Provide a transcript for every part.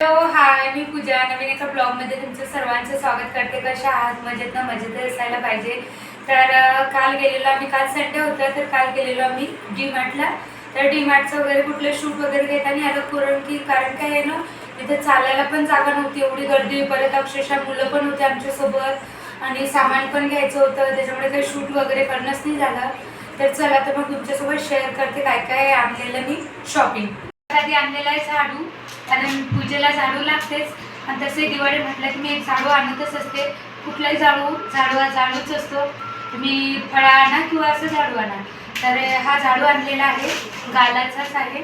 Hello hi मी पूजा. नवीन एका ब्लॉगमध्ये तुमचं सर्वांचं स्वागत करते. कशा आहात? मजेत ना? मजेत असायला पाहिजे. तर काल गेलेलो आम्ही. काल संडे होता तर काल गेलेलो आम्ही डी मार्टला तर डी मार्टचं वगैरे कुठलं शूट वगैरे घेताना आलं कारण की कारण काय आहे ना तिथे चालायला पण जागा नव्हती. एवढी गर्दी. परत अक्षरशः मुलं पण होते आमच्यासोबत. आणि सामान पण घ्यायचं होतं. त्याच्यामुळे काही शूट वगैरे करणंच नाही झालं. तर चला तर मग तुमच्यासोबत शेअर करते काय काय आणलेलं मी शॉपिंग आधी आणलेला आहे झाडू कारण पूजेला झाडू लागतेच. आणि तसे दिवाळी म्हटलं की मी एक झाडू आणतच असते. कुठलाही झाडू झाडू हा झाडूच असतो. तुम्ही फळा आणा किंवा असं झाडू आणा. तर हा झाडू आणलेला आहे गालाचाच आहे.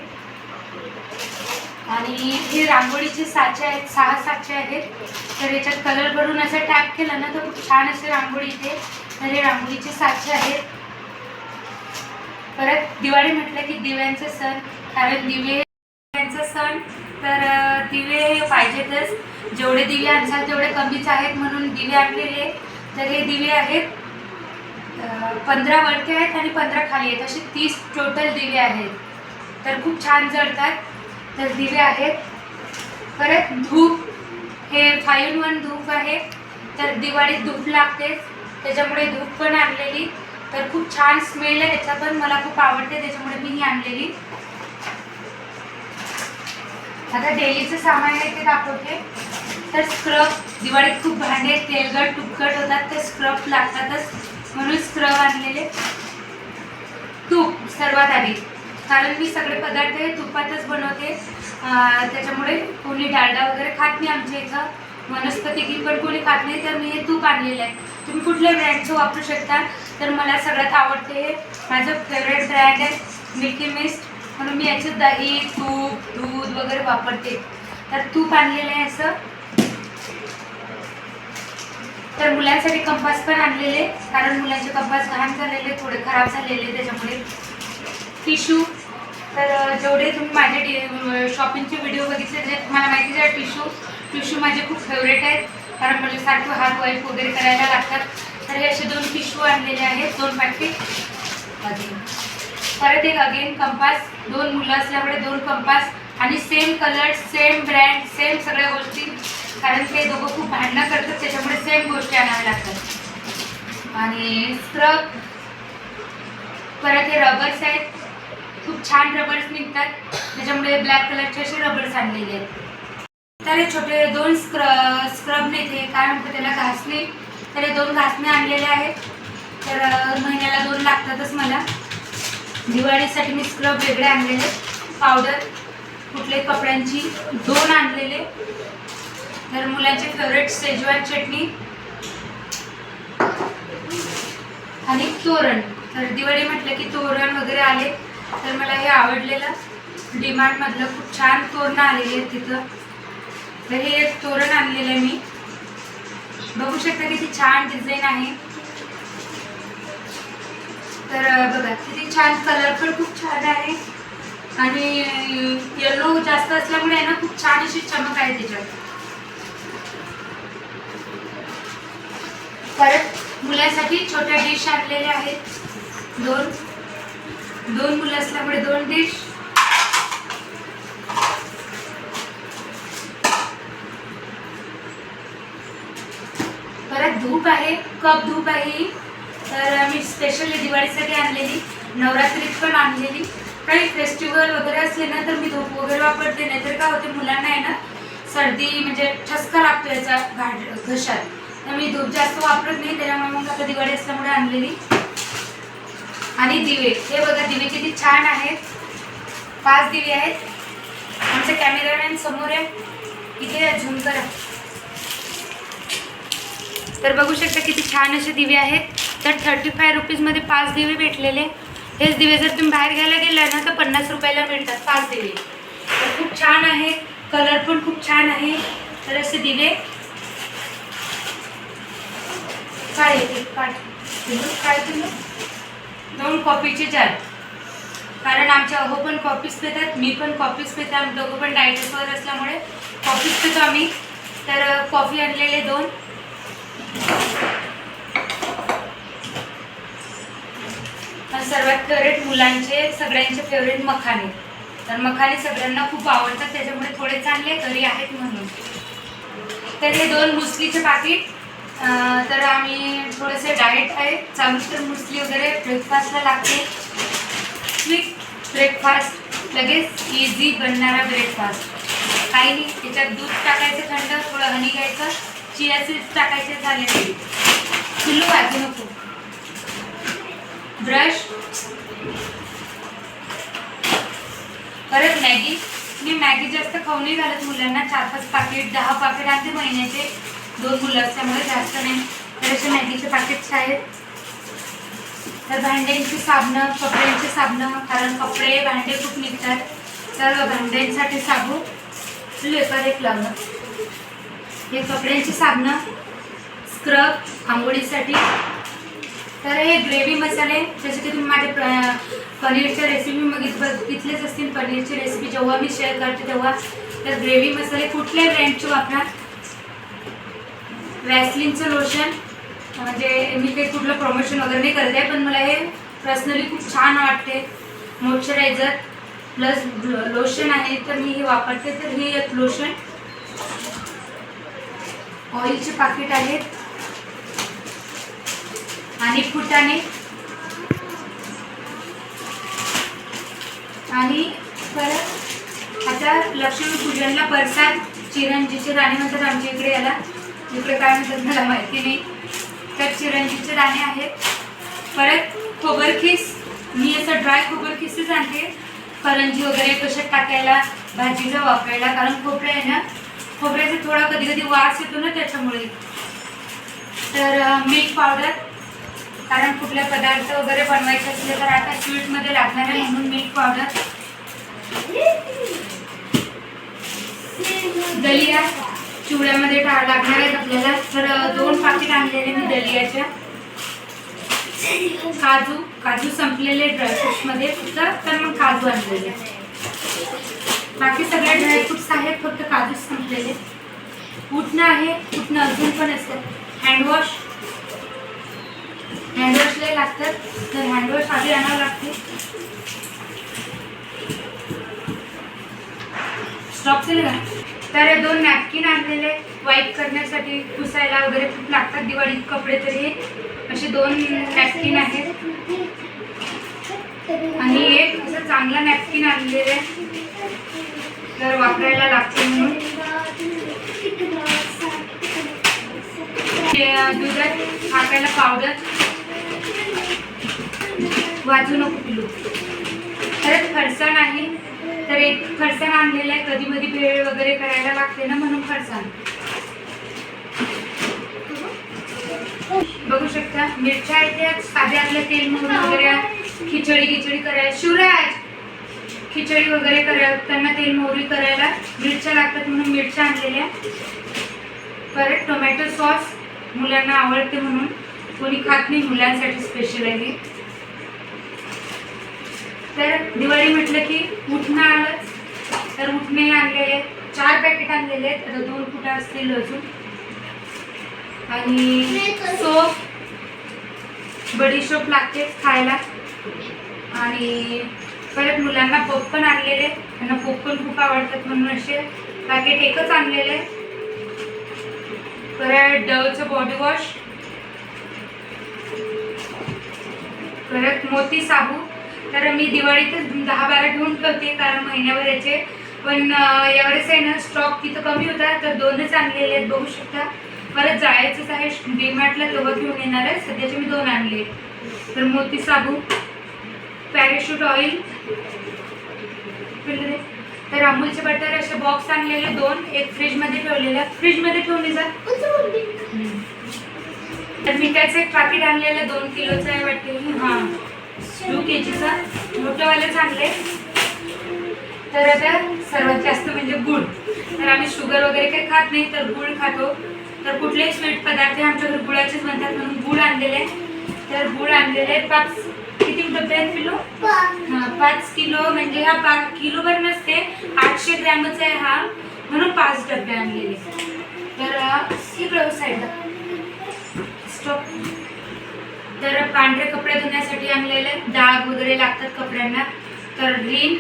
आणि हे रांगोळीचे साचे आहेत सहा साचे आहेत. तर याच्यात कलर भरून असं टॅप केलं ना तर खूप छान असे रांगोळी इथे. तर हे रांगोळीचे साचे आहेत. परत दिवाळी म्हटलं की दिव्यांचं सण कारण दिवे त्यांचा सण तर दिवे हे पाहिजेतच. जेवढे दिवे आणसाल तेवढे कमीच आहेत म्हणून दिवे आणलेले तर हे दिवे आहेत पंधरा वरती आहेत आणि पंधरा खाली आहेत. असे तीस टोटल दिवे आहेत. तर खूप छान जळतात तर दिवे आहेत. परत धूप हे फाईव्ह इन वन धूप आहे. तर दिवाळीत धूप लागतेच त्याच्यामुळे धूप पण आणलेली. तर खूप छान स्मेल आहे त्याचा पण मला खूप आवडते त्याच्यामुळे मी ही आणलेली. आता डेलीचं सामान आहे ते दाखवते. तर स्क्रब दिवाळीत खूप भांडे तेलगट तुपकट होतात तर स्क्रब लागतातच. म्हणून स्क्रब आणलेले तूप सर्वात आधी. कारण मी सगळे पदार्थ हे तुपातच बनवते. त्याच्यामुळे कोणी डालडा वगैरे खात नाही आमच्या इथं. वनस्पती घी पण कोणी खात नाही तर मी हे तूप आणलेलं आहे. तुम्ही कुठल्या ब्रँडचं वापरू शकता? तर मला सगळ्यात आवडते हे माझं फेवरेट ब्रँड आहे मिल्की मिस्ट म्हणून मी याच्यात दही तूप दूध वगैरे वापरते. तर तूप आणलेलं आहे असं. तर मुलांसाठी कंपास पण आणलेले कारण मुलांचे कंपास घाण झालेले थोडे खराब झालेले त्याच्यामुळे टिशू तर जेवढे तुम्ही माझे डि शॉपिंगचे व्हिडिओ बघितले जे तुम्हाला माहितीच आहे टिशू टिशू माझे खूप फेवरेट आहेत. कारण मला सारखं हात वाईप वगैरे करायला लागतात. तर हे असे दोन टिशू आणलेले आहेत दोन पॅकेट परत एक अगेन कंपास दोन मुलं असल्यामुळे दोन कंपास आणि same colour same brand same सगळ्या गोष्टी. कारण ते दोघं खूप भांडणं करतात त्याच्यामुळे सेम गोष्टी आणाव्या लागतात. आणि स्क्रब परत हे रबर्स आहेत. खूप छान रबर्स निघतात. त्याच्यामुळे ब्लॅक कलरचे असे रबर्स आणलेले आहेत. तर हे छोटे दोन स्क्र स्क्रब नाही ते काय म्हणतात त्याला घासणे. तर हे दोन घासणे आणलेले आहेत. तर महिन्याला दोन लागतातच मला. दिवाळीसाठी मी स्क्रब वेगळे आणलेले. पावडर कुठले कपड्यांची दोन आणलेले. तर मुलांचे फेवरेट शेजवान चटणी आणि तोरण. तर दिवाळी म्हटलं की तोरण वगैरे आले. तर मला हे आवडलेलं. डिमार्टमधलं खूप छान तोरणं आलेली आहेत तिथं. तर हे एक तोरण आणलेलं आहे मी. बघू शकता किती छान डिझाईन आहे. तर बघा किती छान कलर पण खूप छान आहे. आणि येलो जास्त असल्यामुळे आहे ना खूप छान अशी चमक आहे त्याच्यात परत मुलासाठी छोट्या डिश आणलेल्या आहेत. दोन. दोन मुलं असल्यामुळे दोन डिश परत धूप आहे कप धूप आहे. तर मी स्पेशली दिवाळीसाठी आणलेली नवरात्रीत पण आणलेली. काही फेस्टिवल वगैरे असले ना तर मी धूप वगैरे वापरते नाहीतर काय होते मुलांना आहे ना सर्दी म्हणजे ठसका लागतो याचा घाट घशात. तर मी धूप जास्त वापरत नाही त्याच्यामुळे मग आता दिवाळी असल्यामुळे आणलेली. आणि दिवे. हे बघा दिवे किती छान आहेत. पाच दिवे आहेत. आमचे कॅमेरामॅन समोर आहे. इथे झूम करा. तर बघू शकता किती छान असे दिवे आहेत. तर थर्टी फाय रुपीजमध्ये पाच दिवे भेटलेले. हेच दिवे जर तुम्ही बाहेर घ्यायला गेला ना तर पन्नास रुपयाला मिळतात पाच दिवे. तर खूप छान आहे. कलर पण खूप छान आहे. तर असे दिवे. काय काय? दिलं? दोन कॉफीचे चार कारण आमच्या अहो पण कॉफीच पेतात मी पण कॉफीच पेते आम्ही दोघं पण डायटेसवर असल्यामुळे कॉपीज पितो आम्ही. तर कॉफी आणलेले दोन. सर्वात फेवरेट मुलांचे सगळ्यांचे फेवरेट मखाने. तर मखाने सगळ्यांना खूप आवडतात त्याच्यामुळे थोडे चांगले घरी आहेत म्हणून. तर हे दोन मुसलीचे पाकिट. तर आम्ही थोडेसे डाएट आहे. चालू तर मुसली वगैरे ब्रेकफास्टला लागते. क्विक ब्रेकफास्ट लगेच इझी बनणारा ब्रेकफास्ट काही नाही त्याच्यात दूध टाकायचं थंड थोडं हनी घ्यायचं. चिया सीड्स टाकायचे झाले नाही पिल्लू वाजू नको. ब्रश। परत मॅगी. मी मॅगी जास्त खाऊ नाही घालत मुलांना. चार पाच पाकिट दहा पाकिट आणते महिन्याचे. दोन मुलं असल्यामुळे जास्त नाही. तर असे मॅगीचे पाकिट्स आहेत. तर भांड्यांची साबणं कपड्यांची साबणं कारण कपडे भांडे खूप निघतात. तर भांड्यांसाठी साबू लेपर एक लावणं. हे कपड्यांची साबणं स्क्रब आंघोळीसाठी. तर हे ग्रेव्ही मसाले जसे की तुम्ही माझ्या पनीरच्या रेसिपी मग बघितलेच असतील पनीरची रेसिपी जेव्हा मी शेअर करते तेव्हा. तर ग्रेव्ही मसाले कुठल्याही ब्रँडचे वापरा? वॅसलिनचं लोशन म्हणजे मी काही कुठलं प्रमोशन वगैरे नाही करत आहे पण मला हे पर्सनली खूप छान वाटते. मॉइश्चरायझर प्लस लोशन आहे तर मी हे वापरते. तर हे एक लोशन ऑइलचे पाकिट आहेत. आणि फुटाणे आणि परत आता लक्ष्मी पूजनला परसाद चिरंजीचे दाणे म्हणतात आमच्या इकडे याला. इकडे काय म्हणतात मला माहिती नाही. तर चिरंजीचे दाणे आहेत. परत खोबरखीस मी असं ड्राय खोबरखीसच आणते. करंजी वगैरे कशात टाकायला भाजीला वापरायला. कारण खोबरं आहे ना खोबऱ्याचा थोडा कधी कधी वास येतो ना त्याच्यामुळे. तर मीठ पावडर कारण कुठले पदार्थ वगैरे बनवायचे असले तर आता स्वीटमध्ये लागणार आहे म्हणून मीठ पावडर दलिया चिवड्यामध्ये टा लागणार आहेत आपल्याला. तर दोन पाकिट आणलेले मी दलियाच्या. काजू काजू संपलेले ड्रायफ्रुट्समध्ये फक्त. तर मग काजू आणलेले. बाकी सगळे ड्रायफ्रुट्स आहेत फक्त काजूच संपलेले. उठणं आहे उठणं अजून पण असतं. हँडवॉश हँडवॉश लय लागतात. तर हँडवॉश आधी आणावं लागते. स्टॉप केलं तर हे दोन नॅपकिन आणलेले वाईप करण्यासाठी पुसायला वगैरे खूप लागतात. दिवाळीत कपडे तरी. असे दोन नॅपकिन आहेत. आणि एक असं चांगला नॅपकिन आणलेलं आहे. तर वापरायला लागते म्हणून. दुधात टाकायला पावडर वाजू नको पिलू. परत फरसाण आहे तर एक फरसाण आणलेला आहे. कधी कधी भेळ वगैरे करायला लागते ना म्हणून फरसाण. बघू शकता मिरच्या आहेत त्या आपल्या तेल मोहरी वगैरे खिचडी खिचडी करायला. शिवराज! खिचडी वगैरे करायला त्यांना तेल मोहरी करायला मिरच्या लागतात म्हणून मिरच्या आणलेल्या परत टोमॅटो सॉस मुलांना आवडते म्हणून. कोणी खात नाही मुलांसाठी स्पेशल आहे तर दिवाळी म्हटलं की उठणं आलंच तर उठणे आणलेले चार पॅकेट आणलेले आहेत. आता दोन कुठं असतील अजून? आणि सोप बडीशोप लागते खायला. आणि परत मुलांना पॉपकॉर्न आणलेले. त्यांना पॉपकॉर्न खूप आवडतात म्हणून असे पॅकेट एकच आणलेले. परत डवचं बॉडी वॉश परत मोती साबू. तर मी दिवाळीतच दहा बारा घेऊन ठेवते कारण महिन्याभर याचे. पण यावेळेस आहे ना स्टॉक तिथं कमी होता तर दोनच आणलेले आहेत बघू शकता. परत जायचंच आहे डीमार्टला तेव्हा घेऊन येणार आहे सध्याचे मी दोन आणले. तर मोती साबू पॅराशूट ऑइल तर अमूलचे बटर असे बॉक्स आणलेले दोन एक फ्रीजमध्ये ठेवलेला फ्रीजमध्ये ठेवून जा. तर मिठाचं एक पाकिट आणलेलं दोन किलोचं आहे वाटते. हां. टू के जीचा मोठंवालेच चांगले. तर आता सर्वात जास्त म्हणजे गुळ. तर आम्ही शुगर वगैरे काही खात नाही तर गुळ खातो. तर कुठलेही स्वीट पदार्थ आमच्या घर गुळाचेच म्हणतात म्हणून गुळ आणलेले. तर गुळ आणलेले पाच किती डबे आहेत किलो? पाच किलो म्हणजे हा पाच किलोभर नसते आठशे ग्रॅमच आहे हा. म्हणून पाच डबे आणलेले. तर ही व्यवसाय साईडला स्टॉप तर पांढरे कपडे धुण्यासाठी आणलेले डाग वगैरे लागतात कपड्यांना. तर ग्रीन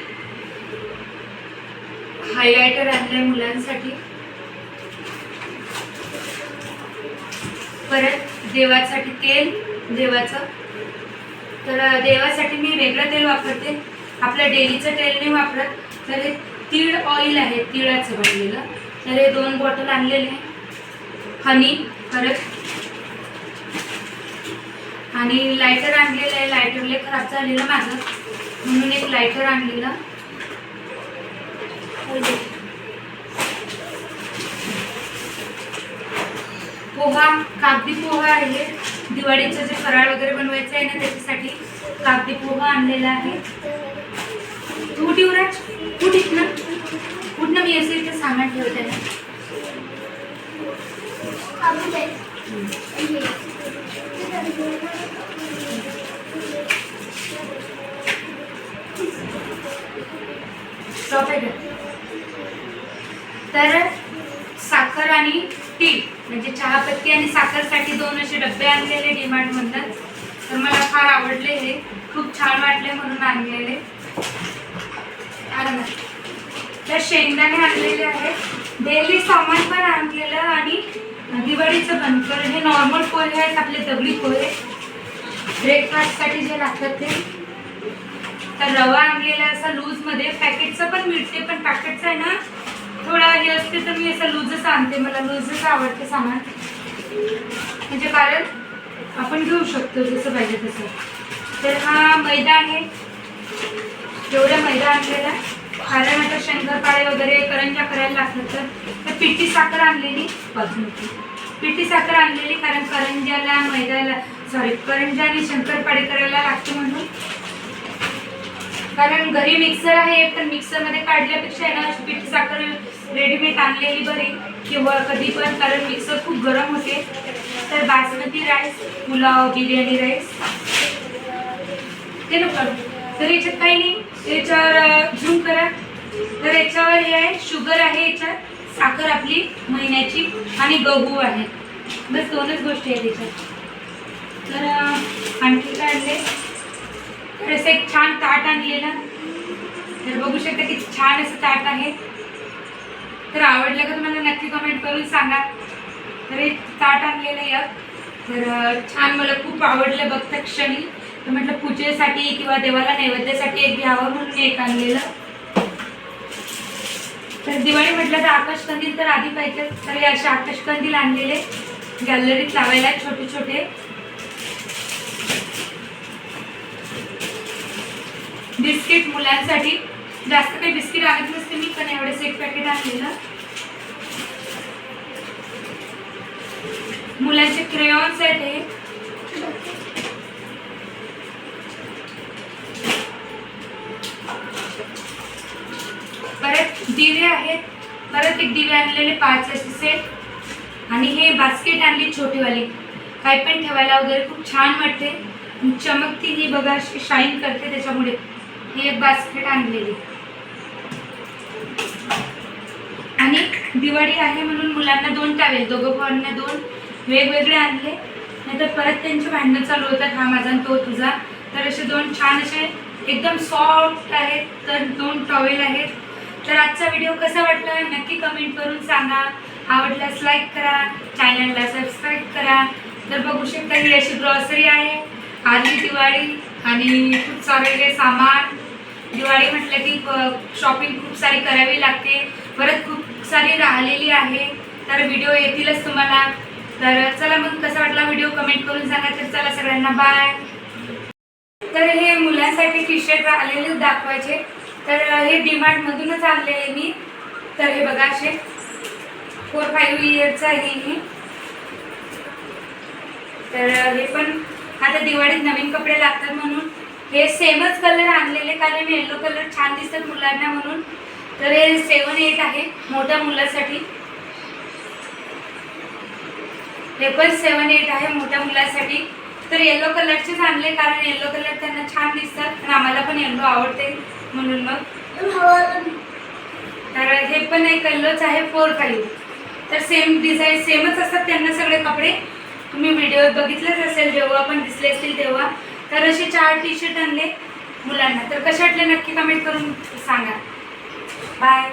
हायलायटर आणले मुलांसाठी. परत देवासाठी तेल देवाचं. तर देवासाठी मी वेगळं तेल वापरते. आपलं डेलीचं तेल नाही वापरत. तर हे तीळ ऑइल आहे तिळाचं बनलेलं. तर हे दोन बॉटल आणलेले. आहे हनी परत आणि लायटर आणलेलं आहे. लायटरले खराब झालेलं माझं. म्हणून एक लायटर आणलेलं. पोहा कागदी पोहा आहे. दिवाळीचं जे फराळ वगैरे बनवायचं आहे ना त्याच्यासाठी कागदी पोहा आणलेला आहे. तू उठ युवराज. ना कुठनं मी असेल इथे सामान ठेवते. ना तर साखर आणि टी म्हणजे चहापत्ती आणि साखरसाठी दोन असे डबे आणलेले डिमांड म्हणतात तर मला फार आवडले हे. खूप छान वाटले म्हणून आणलेले. आलं तर शेंगदाणे आणलेले आहेत. डेली सामान पण आणलेलं आणि दिवाळीचं पण तर हे नॉर्मल पोहे आहेत आपले दगडी पोहे. ब्रेकफास्टसाठी जे लागतात ते. तर रवा आणलेला असा लूजमध्ये. पॅकेटचं पण मिळते पण पॅकेटचं आहे ना थोडा हे असते तर मी असं लूजच आणते. मला लूजच आवडते सामान. म्हणजे कारण आपण घेऊ शकतो जसं पाहिजे तसं. तर हा मैदा आहे. एवढा मैदा आणलेला कारण आता शंकरपाळे वगैरे करंजा करायला लागतात तर. तर पिठी साखर आणलेली. बाजूची पिठी साखर आणलेली कारण करंजाला मैद्याला सॉरी करंजा आणि शंकर करायला लागते म्हणून. कारण घरी मिक्सर आहे पण मिक्सरमध्ये काढल्यापेक्षा आहे ना पिठी साखर रेडीमेड आणलेली बरी. किंवा कधी पण कारण मिक्सर खूप गरम होते. तर बासमती राईस पुलाव बिर्याणी राईस ते नको. तर याच्यात काही नाही. याच्यावर झूम करा. तर याच्यावर हे आहे शुगर आहे याच्यात. साखर आपली महिन्याची आणि गहू आहे. बस दोनच गोष्टी आहेत त्याच्यात तर आणखी काय आणले? तर असं एक छान ताट आणलेलं. तर बघू शकता किती छान असं ताट आहे. तर आवडलं का तुम्हाला नक्की कमेंट करून सांगा. तर एक ताट आणलेलं आहे एक. तर छान मला खूप आवडलं बघता क्षणी. तर म्हटलं पूजेसाठी किंवा देवाला नैवेद्यासाठी एक घ्यावं म्हणून एक आणलेलं. तर दिवाळी म्हटलं तर आकाशकंदील तर आधी पाहिजे. तर हे असे आकाशकंदील आणलेले गॅलरीत लावायला छोटे छोटे. बिस्किट मुलांसाठी. जास्त काही बिस्किट आणत नसते मी पण एवढेच एक पॅकेट आणलेलं. मुलांचे क्रेयॉन्स आहेत हे परत दिवे आहेत. परत एक दिवे आणलेले पाच असे सेट आणि हे बास्केट आणली छोटीवाली. काय पण ठेवायला वगैरे खूप छान वाटते. चमकती ही बघा अशी शाईन करते त्याच्यामुळे. हे एक बास्केट आणलेली. आणि दिवाळी आहे म्हणून मुलांना दोन टावेल. दोघं भावांना दोन. वेगवेगळे आणले. नाहीतर परत त्यांचे भांडणं चालू होतात. हा माझा आणि तो तुझा. तर असे दोन छान असे एकदम सॉफ्ट आहेत. तर दोन टॉवेल आहेत. तर आजचा व्हिडिओ कसा वाटला? नक्की कमेंट करून सांगा. आवडल्यास लाईक करा. चॅनलला सबस्क्राईब करा. तर बघू शकता ही अशी ग्रॉसरी आहे. आधी दिवाळी आणि खूप सारे सामान. दिवाळी म्हटलं की शॉपिंग खूप सारी करावी लागते. परत खूप सारी राहिलेली आहे. तर व्हिडिओ येतीलच तुम्हाला. तर चला मग कसा वाटला व्हिडिओ कमेंट करून सांगा. तर चला सगळ्यांना बाय तर हे मुलांसाठी टी शर्ट आलेले दाखवायचे. तर हे डीमार्टमधूनच आहे मी. तर हे बघा असे. फोर फाईव्ह इयरचं आहे हे. तर हे पण आता दिवाळीत नवीन कपडे लागतात म्हणून. हे सेमच कलर आणलेले कारण येलो कलर छान दिसतात मुलांना म्हणून. तर हे सेवन एट आहे मोठ्या मुलासाठी. हे पण सेवन एट आहे मोठ्या मुलासाठी. तर येलो कलरचेच आणले कारण येलो कलर त्यांना छान दिसतात. आणि आम्हाला पण येलो आवडते. म्हणून मग. तर हे पण एक येल्लोच आहे फोर फाईव्ह तर सेम डिझाईन सेमच असतात त्यांना सगळे कपडे. तुम्ही व्हिडिओ बघितलेच असेल जेव्हा पण दिसले असतील तेव्हा. तर असे चार टी शर्ट आणले मुलांना. तर कसे वाटले नक्की कमेंट करून सांगा. बाय